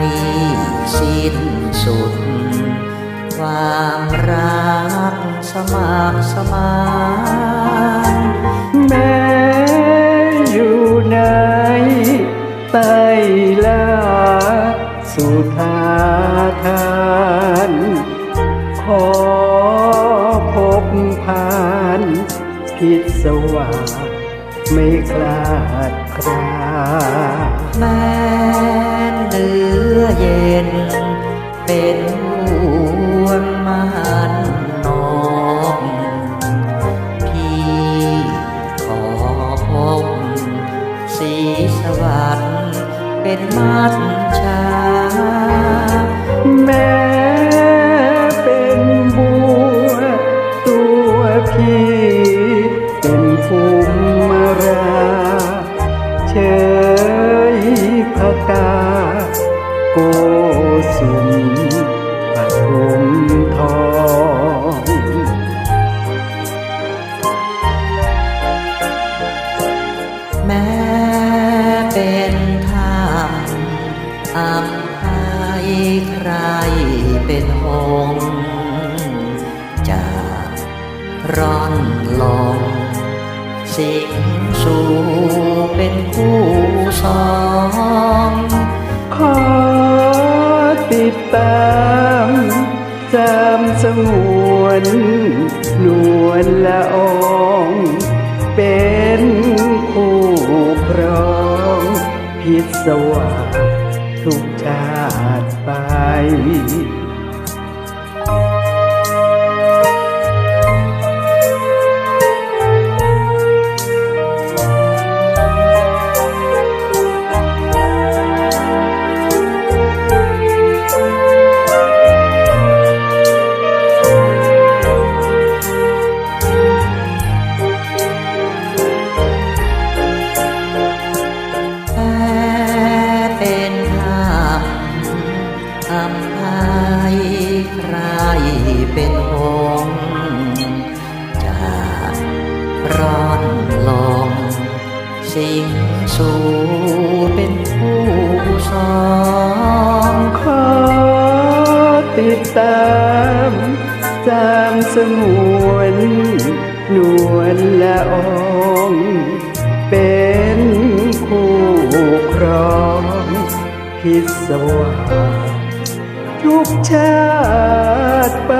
ไม่สิ้นสุด ความรักสมัครสมานแม้อยู่ในใต้ลาสุธาทานขอพบผ่านพิศวาสไม่คลาดครา เป็นมัดชา แม้เป็นบัว ตัวพี่เป็นภูมิรา เชยพกา โกสุมปทุมทองแม้เป็น ร่อนลงสิงสู่เป็นผู้สองขอติดตามจำสงวนนวลละอองเป็นคู่ครองพิศวาสทุกชาติไป สิงสู่เป็นผู้สองขอติดตามจำสงวนนวลละอองเป็นคู่ครองพิศวาสทุกชาติไป